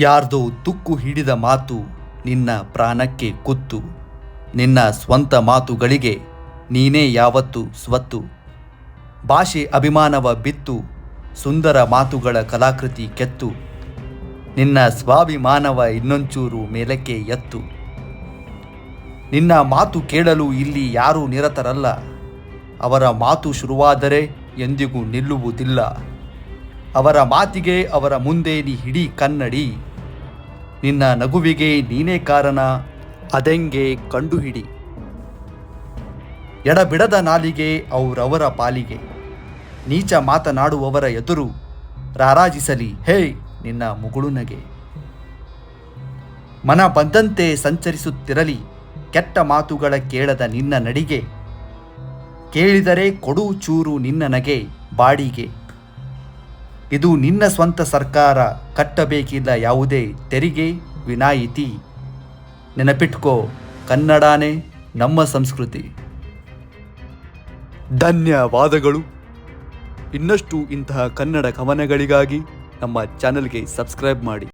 ಯಾರ್ದೋ ತುಕ್ಕು ಹಿಡಿದ ಮಾತು ನಿನ್ನ ಪ್ರಾಣಕ್ಕೆ ಕುತ್ತು. ನಿನ್ನ ಸ್ವಂತ ಮಾತುಗಳಿಗೆ ನೀನೇ ಯಾವತ್ತು ಸ್ವತ್ತು. ಭಾಷೆ ಅಭಿಮಾನವ ಬಿತ್ತು, ಸುಂದರ ಮಾತುಗಳ ಕಲಾಕೃತಿ ಕೆತ್ತು. ನಿನ್ನ ಸ್ವಾಭಿಮಾನವ ಇನ್ನೊಂಚೂರು ಮೇಲಕ್ಕೆ ಎತ್ತು. ನಿನ್ನ ಮಾತು ಕೇಳಲು ಇಲ್ಲಿ ಯಾರೂ ನಿರತರಲ್ಲ. ಅವರ ಮಾತು ಶುರುವಾದರೆ ಎಂದಿಗೂ ನಿಲ್ಲುವುದಿಲ್ಲ. ಅವರ ಮಾತಿಗೆ ಅವರ ಮುಂದೆ ನೀ ಹಿಡಿ ಕನ್ನಡಿ. ನಿನ್ನ ನಗುವಿಗೆ ನೀನೇ ಕಾರಣ, ಅದೆಂಗೆ ಕಂಡುಹಿಡಿ. ಎಡಬಿಡದ ನಾಲಿಗೆ ಅವರವರ ಪಾಲಿಗೆ. ನೀಚ ಮಾತನಾಡುವವರ ಎದುರು ರಾರಾಜಿಸಲಿ, ಹೇ, ನಿನ್ನ ಮುಗುಳುನಗೆ ಮನ ಬಂದಂತೆ ಸಂಚರಿಸುತ್ತಿರಲಿ, ಕೆಟ್ಟ ಮಾತುಗಳ ಕೇಳದ ನಿನ್ನ ನಡಿಗೆ. ಕೇಳಿದರೆ ಕೊಡು ಚೂರು ನಿನ್ನ ನಗೆ, ಬಾಡಿಗೆ. ಇದು ನಿನ್ನ ಸ್ವಂತ ಸರ್ಕಾರ, ಕಟ್ಟಬೇಕಿಲ್ಲ ಯಾವುದೇ ತೆರಿಗೆ ವಿನಾಯಿತಿ. ನೆನಪಿಟ್ಕೋ, ಕನ್ನಡಾನೇ ನಮ್ಮ ಸಂಸ್ಕೃತಿ. ಧನ್ಯವಾದಗಳು. ಇನ್ನಷ್ಟು ಇಂತಹ ಕನ್ನಡ ಕವನಗಳಿಗಾಗಿ ನಮ್ಮ ಚಾನೆಲ್ಗೆ ಸಬ್ಸ್ಕ್ರೈಬ್ ಮಾಡಿ.